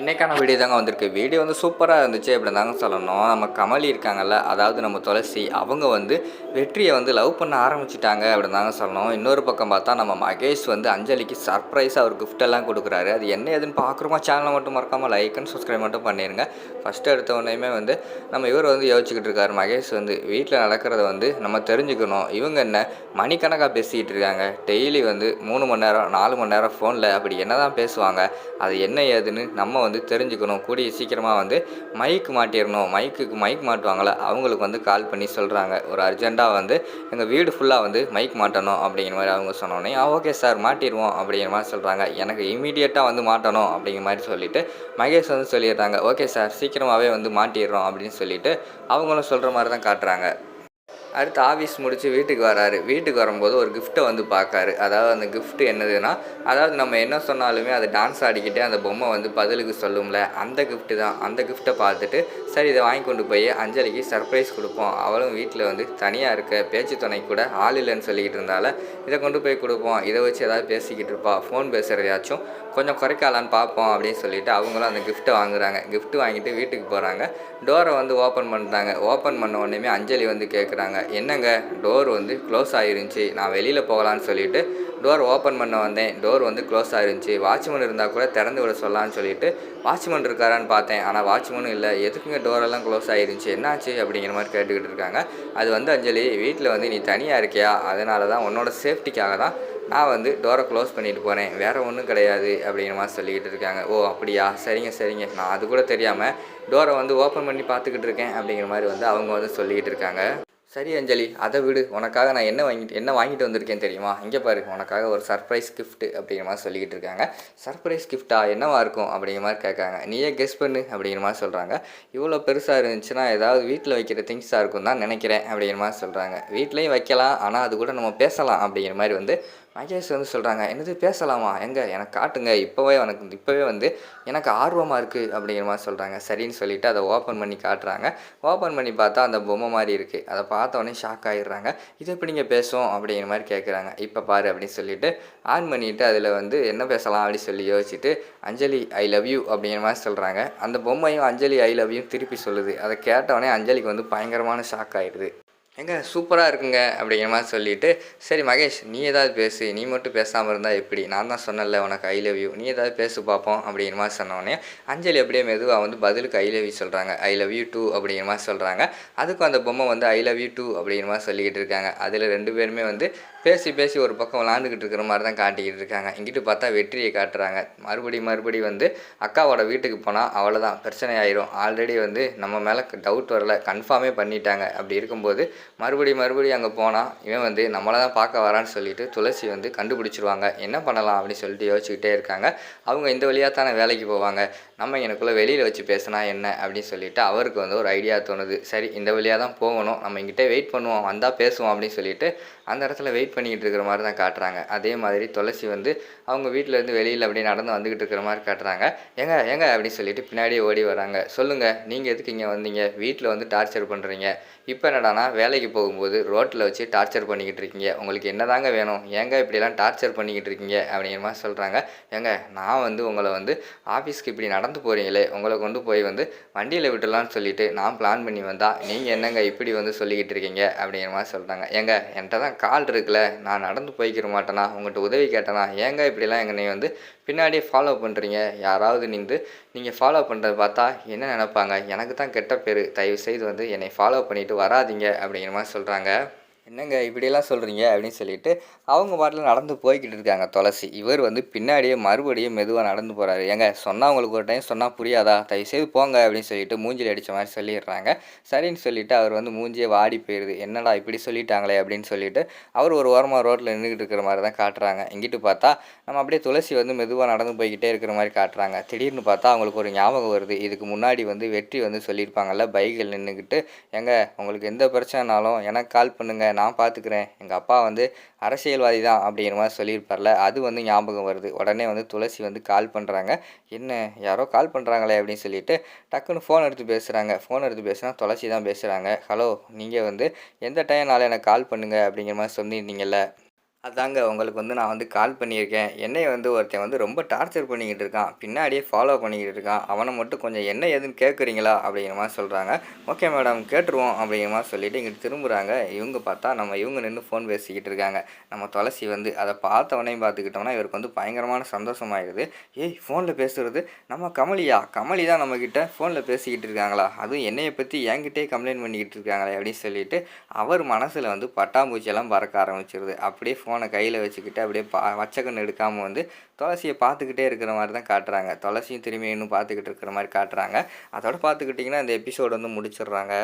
இன்றைக்கான வீடியோ தாங்க வந்திருக்கு. வீடியோ வந்து சூப்பராக இருந்துச்சு அப்படி தாங்க சொல்லணும். நம்ம கமலி இருக்காங்கல்ல அதாவது நம்ம துளசி அவங்க வந்து வெற்றியை வந்து லவ் பண்ண ஆரம்பிச்சிட்டாங்க அப்படின்னு தாங்க சொல்லணும். இன்னொரு பக்கம் பார்த்தா நம்ம மகேஷ் வந்து அஞ்சலிக்கு சர்ப்ரைஸாக ஒரு gift எல்லாம் கொடுக்குறாரு. அது என்ன ஏதுன்னு பார்க்குறோமா சேனலை மட்டும் மறக்காமல் லைக் அண்ட் சப்ஸ்கிரைப் மட்டும் பண்ணிடுங்க ஃபஸ்ட்டு எடுத்த உடனேயுமே வந்து நம்ம இவர் வந்து யோசிச்சுக்கிட்டு இருக்காரு மகேஷ் வந்து வீட்டில் நடக்கிறத வந்து நம்ம தெரிஞ்சுக்கணும். இவங்க என்ன மணிக்கணக்காக பேசிக்கிட்டு இருக்காங்க. டெய்லி வந்து மூணு மணி நேரம் நாலு மணி நேரம் ஃபோனில் அப்படி என்ன தான் பேசுவாங்க. அது என்ன ஏதுன்னு நம்ம வந்து தெரிஞ்சுக்கணும். கூடிய சீக்கிரமாக வந்து மைக் மாட்டிடணும் மைக்குக்கு மைக் மாட்டுவாங்களே அவங்களுக்கு வந்து கால் பண்ணி சொல்கிறாங்க ஒரு அர்ஜெண்ட்டாக வந்து எங்கள் வீடு ஃபுல்லாக வந்து மைக் மாட்டணும் அப்படிங்கிற மாதிரி அவங்க சொன்னோன்னே ஓகே சார் மாட்டிடுவோம் அப்படிங்கிற மாதிரி சொல்கிறாங்க எனக்கு இமீடியட்டாக வந்து மாட்டணும் அப்படிங்கிற மாதிரி சொல்லிவிட்டு மகேஷ் வந்து சொல்லிடுறாங்க. ஓகே சார் சீக்கிரமாகவே வந்து மாட்டிடுறோம் அப்படின்னு சொல்லிவிட்டு அவங்களும் சொல்கிற மாதிரி தான் காட்டுறாங்க. அடுத்து ஆஃபீஸ் முடித்து வீட்டுக்கு வராரு. வீட்டுக்கு வரும்போது ஒரு கிஃப்ட்டை வந்து பார்க்காரு. அதாவது அந்த கிஃப்ட்டு என்னதுன்னா அதாவது நம்ம என்ன சொன்னாலுமே அது டான்ஸ் ஆடிக்கிட்டே அந்த பொம்மை வந்து பதிலுக்கு சொல்லும்ல அந்த கிஃப்ட்டு தான். அந்த கிஃப்ட்டை பார்த்துட்டு சரி இதை வாங்கி கொண்டு போய் அஞ்சலிக்கு சர்ப்ரைஸ் கொடுப்போம். அவளும் வீட்டில் வந்து தனியாக இருக்க பேச்சு துணை கூட ஆள் இல்லைன்னு சொல்லிக்கிட்டு இருந்தால இதை கொண்டு போய் கொடுப்போம். இதை வச்சு ஏதாவது பேசிக்கிட்டு இருப்பா. ஃபோன் பேசுகிறதையாச்சும் கொஞ்சம் குறைக்கலான்னு பார்ப்போம் அப்படின்னு சொல்லிட்டு அவங்களும் அந்த கிஃப்ட்டை வாங்குறாங்க. கிஃப்ட்டு வாங்கிட்டு வீட்டுக்கு போகிறாங்க டோரை வந்து ஓப்பன் பண்ணுறாங்க ஓப்பன் பண்ண உடனே அஞ்சலி வந்து கேட்குறாங்க என்னங்க? டோர் வந்து க்ளோஸ் ஆகிருந்துச்சி நான் வெளியில் போகலான்னு சொல்லிவிட்டு டோர் ஓப்பன் பண்ண வந்தேன். டோர் வந்து க்ளோஸ் ஆகிருந்துச்சி வாட்ச்மேன் இருந்தால் கூட திறந்து விட சொல்லலான்னு சொல்லிட்டு வாட்ச்மேன் இருக்காரான்னு பார்த்தேன். ஆனால் வாட்ச்மேனும் இல்லை. எதுக்குங்க டோரெல்லாம் க்ளோஸ் ஆகிருந்துச்சி என்னாச்சு? அப்படிங்கிற மாதிரி கேட்டுக்கிட்டு இருக்காங்க. அது வந்து அஞ்சலி வீட்டில் வந்து நீ தனியாக இருக்கியா? அதனால தான் உன்னோட சேஃப்டிக்காக தான் நான் வந்து டோரை க்ளோஸ் பண்ணிட்டு போகிறேன் வேறு ஒன்றும் கிடையாது அப்படிங்கிற மாதிரி சொல்லிக்கிட்டு இருக்காங்க. ஓ அப்படியா? சரிங்க சரிங்க. நான் அது கூட தெரியாமல் டோரை வந்து ஓப்பன் பண்ணி பார்த்துக்கிட்டு இருக்கேன் அப்படிங்கிற மாதிரி வந்து அவங்க வந்து சொல்லிக்கிட்டு இருக்காங்க. சரி அஞ்சலி அதை விடு. உனக்காக நான் என்ன வாங்கிட்டு என்ன வாங்கிட்டு வந்திருக்கேன் தெரியுமா? இங்கே பாரு உனக்காக ஒரு சர்ப்ரைஸ் கிஃப்ட் அப்படிங்கிற மாதிரி சொல்லிக்கிட்டு இருக்காங்க. சர்ப்ரைஸ் கிஃப்ட்டா என்னவா இருக்கும் அப்படிங்கிற மாதிரி கேட்காங்க. நீயே கெஸ் பண்ணு அப்படிங்கிற மாதிரி சொல்கிறாங்க இவ்வளோ பெருசாக இருந்துச்சுன்னா ஏதாவது வீட்டில் வைக்கிற திங்ஸாக இருக்கும் தான் நினைக்கிறேன் அப்படிங்கிற மாதிரி சொல்கிறாங்க வீட்லேயும் வைக்கலாம் ஆனால் அது கூட நம்ம பேசலாம் அப்படிங்கிற மாதிரி வந்து மகேஷ் வந்து சொல்கிறாங்க என்னது பேசலாமா? எங்கே? எனக்கு காட்டுங்க. இப்போவே எனக்கு இப்போவே வந்து எனக்கு ஆர்வமாக இருக்குது அப்படிங்கிற மாதிரி சொல்கிறாங்க சரின்னு சொல்லிவிட்டு அதை ஓப்பன் பண்ணி காட்டுறாங்க. ஓப்பன் பண்ணி பார்த்தா அந்த பொம்மை மாதிரி இருக்குது அதை பார்த்த உடனே ஷாக் ஆகிடுறாங்க இது எப்படிங்க பேசும் அப்படிங்கிற மாதிரி கேட்குறாங்க இப்போ பாரு அப்படின்னு சொல்லிவிட்டு ஆன் பண்ணிவிட்டு அதில் வந்து என்ன பேசலாம் அப்படின்னு சொல்லி யோசிச்சுட்டு அஞ்சலி ஐ லவ் யூ அப்படிங்கிற மாதிரி சொல்கிறாங்க அந்த பொம்மையும் அஞ்சலி ஐ லவ் யூ திருப்பி சொல்லுது. அதை கேட்டவொடனே அஞ்சலிக்கு வந்து பயங்கரமான ஷாக் ஆகிடுது எங்கே சூப்பராக இருக்குங்க அப்படிங்கிற மாதிரி சொல்லிவிட்டு சரி மகேஷ் நீ ஏதாவது பேசு. நீ மட்டும் பேசாமல் இருந்தால் எப்படி? நான் தான் சொன்னல உனக்கு ஐ லவ் யூ நீ ஏதாவது பேசு பார்ப்போம் அப்படிங்கிற மாதிரி சொன்னோடனே அஞ்சலி அப்படியே மெதுவாக வந்து பதிலுக்கு ஐ லவ் யூ சொல்கிறாங்க ஐ லவ் யூ டூ அப்படிங்கிற மாதிரி சொல்கிறாங்க அதுக்கும் அந்த பொம்மை வந்து ஐ லவ் யூ டூ அப்படிங்கிற மாதிரி சொல்லிக்கிட்டு இருக்காங்க. அதில் ரெண்டு பேருமே வந்து பேசி பேசி ஒரு பக்கம் விளாண்டுக்கிட்டு இருக்கிற மாதிரி தான் காட்டிக்கிட்டு இருக்காங்க. இங்கிட்டு பார்த்தா வெற்றியை காட்டுறாங்க. மறுபடி மறுபடி வந்து அக்காவோட வீட்டுக்கு போனால் அவ்வளோதான் பிரச்சனை ஆயிரும் ஆல்ரெடி வந்து நம்ம மேலே டவுட் வரல கன்ஃபார்மே பண்ணிட்டாங்க. அப்படி இருக்கும்போது மறுபடி மறுபடி அங்கே போனால் இவன் வந்து நம்மளை தான் பார்க்க வரான்னு சொல்லிட்டு துளசி வந்து கண்டுபிடிச்சிருவாங்க. என்ன பண்ணலாம் அப்படின்னு சொல்லிட்டு யோசிச்சுக்கிட்டே இருக்காங்க. அவங்க இந்த வழியாக தானே வேலைக்கு போவாங்க. நம்ம எனக்குள்ளே வெளியில் வச்சு பேசினா என்ன அப்படின்னு சொல்லிட்டு அவருக்கு வந்து ஒரு ஐடியா தோணுது. சரி இந்த வழியாக தான் போகணும். நம்ம இங்கிட்டே வெயிட் பண்ணுவோம் வந்தால் பேசுவோம் அப்படின்னு சொல்லிட்டு அந்த இடத்துல வெயிட் பண்ணிக்கிட்டு இருக்கிற மாதிரி தான் காட்டுறாங்க. அதே மாதிரி துளசி வந்து அவங்க வீட்டிலேருந்து வெளியில் அப்படியே நடந்து வந்துக்கிட்டு இருக்கிற மாதிரி காட்டுறாங்க. ஏங்க ஏங்க அப்படின்னு சொல்லிட்டு பின்னாடியே ஓடி வராங்க சொல்லுங்கள் நீங்கள் எதுக்கு இங்கே வந்தீங்க? வீட்டில் வந்து டார்ச்சர் பண்ணுறீங்க இப்போ என்னடானா வேலைக்கு போகும்போது ரோட்டில் வச்சு டார்ச்சர் பண்ணிக்கிட்டு இருக்கீங்க. உங்களுக்கு என்னதாங்க வேணும்? ஏங்க இப்படிலாம் டார்ச்சர் பண்ணிக்கிட்டு இருக்கீங்க? அப்படிங்கிற மாதிரி சொல்கிறாங்க ஏங்க நான் வந்து உங்களை வந்து ஆஃபீஸ்க்கு இப்படி நடந்து போகிறீங்களே உங்களை கொண்டு போய் வந்து வண்டியில் விட்டுலான்னு சொல்லிட்டு நான் பிளான் பண்ணி வந்தால் நீங்கள் என்னங்க இப்படி வந்து சொல்லிக்கிட்டு இருக்கீங்க? அப்படிங்கிற மாதிரி சொல்கிறாங்க ஏங்க என்கிட்ட தான் கால் இருக்குல்ல? நான் நடந்து போய்க்கிற மாட்டேனா? உங்கள்கிட்ட உதவி கேட்டேனா? ஏங்க இப்படிலாம் என்னை வந்து பின்னாடியே ஃபாலோ பண்ணுறீங்க யாராவது நின்று நீங்கள் ஃபாலோ பண்ணுறதை பார்த்தா என்ன நினைப்பாங்க? எனக்கு தான் கெட்ட பேர். தயவு செய்து வந்து என்னை ஃபாலோ பண்ணிவிட்டு வராதீங்க அப்படிங்கிற மாதிரி சொல்கிறாங்க என்னங்க இப்படியெல்லாம் சொல்கிறீங்க அப்படின்னு சொல்லிட்டு அவங்க பாட்டில் நடந்து போய்கிட்டு இருக்காங்க துளசி. இவர் வந்து பின்னாடியே மறுபடியும் மெதுவாக நடந்து போகிறாரு ஏங்க சொன்னால் உங்களுக்கு ஒரு டைம் சொன்னால் புரியாதா? தயவுசெய்து போங்க அப்படின்னு சொல்லிட்டு மூஞ்சில் அடித்த மாதிரி சொல்லிடுறாங்க. சரின்னு சொல்லிட்டு அவர் வந்து மூஞ்சியே வாடி போயிடுது என்னடா இப்படி சொல்லிட்டாங்களே அப்படின்னு சொல்லிட்டு அவர் ஒரு ஓரமாக ரோட்டில் நின்றுக்கிட்டு இருக்கிற மாதிரி தான் காட்டுறாங்க. இங்கிட்டு பார்த்தா நம்ம அப்படியே துளசி வந்து மெதுவாக நடந்து போய்கிட்டே இருக்கிற மாதிரி காட்டுறாங்க. திடீர்னு பார்த்தா அவங்களுக்கு ஒரு ஞாபகம் வருது. இதுக்கு முன்னாடி வந்து வெற்றி வந்து சொல்லியிருப்பாங்கல்ல பைக்கில் நின்றுக்கிட்டு எங்க உங்களுக்கு எந்த பிரச்சனைனாலும் எனக்கு கால் பண்ணுங்கள் நான் பார்த்துக்கிறேன் எங்கள் அப்பா வந்து அரசியல்வாதி தான் அப்படிங்கிற மாதிரி சொல்லியிருப்பார்ல அது வந்து ஞாபகம் வருது. உடனே வந்து துளசி வந்து கால் பண்ணுறாங்க என்ன யாரோ கால் பண்ணுறாங்களே அப்படின்னு சொல்லிட்டு டக்குன்னு ஃபோன் எடுத்து பேசுகிறாங்க ஃபோன் எடுத்து பேசுனா துளசி தான் பேசுகிறாங்க ஹலோ நீங்கள் வந்து எந்த டைம்னால எனக்கு கால் பண்ணுங்கள் அப்படிங்கிற மாதிரி சொல்லியிருந்தீங்கல்ல. அதாங்க உங்களுக்கு வந்து நான் வந்து கால் பண்ணியிருக்கேன். என்னை வந்து ஒருத்தன் வந்து ரொம்ப டார்ச்சர் பண்ணிக்கிட்டு இருக்கான். பின்னாடியே ஃபாலோ பண்ணிக்கிட்டு இருக்கான். அவனை மட்டும் கொஞ்சம் என்ன எதுன்னு கேட்குறீங்களா அப்படிங்கிற மாதிரி சொல்கிறாங்க ஓகே மேடம் கேட்டுருவோம் அப்படிங்கிற மாதிரி சொல்லிவிட்டு இங்கிட்டு திரும்புகிறாங்க இவங்க பார்த்தா நம்ம இவங்க நின்று ஃபோன் பேசிக்கிட்டு இருக்காங்க. நம்ம துளசி வந்து அதை பார்த்தவனையும் பார்த்துக்கிட்டோம்னா இவருக்கு வந்து பயங்கரமான சந்தோஷமாயிருது ஏய் ஃபோனில் பேசுகிறது நம்ம கமலியா? கமலி தான் நம்மக்கிட்ட ஃபோனில் பேசிக்கிட்டு இருக்காங்களா? அதுவும் என்னையை பற்றி என்கிட்டே கம்ப்ளைண்ட் பண்ணிக்கிட்டு இருக்காங்களே அப்படின்னு சொல்லிட்டு அவர் மனசில் வந்து பட்டாம்பூச்சியெல்லாம் பறக்க ஆரம்பிச்சிருது. அப்படியே ஃபோனை கையில் வச்சுக்கிட்டு அப்படியே பா வச்சக்கண்ணு எடுக்காமல் வந்து துளசியை பார்த்துக்கிட்டே இருக்கிற மாதிரி தான் காட்டுறாங்க. துளசியும் திரும்பி இன்னும் பார்த்துக்கிட்டு இருக்கிற மாதிரி காட்டுறாங்க. அதோட பார்த்துக்கிட்டிங்கன்னா அந்த எபிசோடு வந்து முடிச்சிடுறாங்க.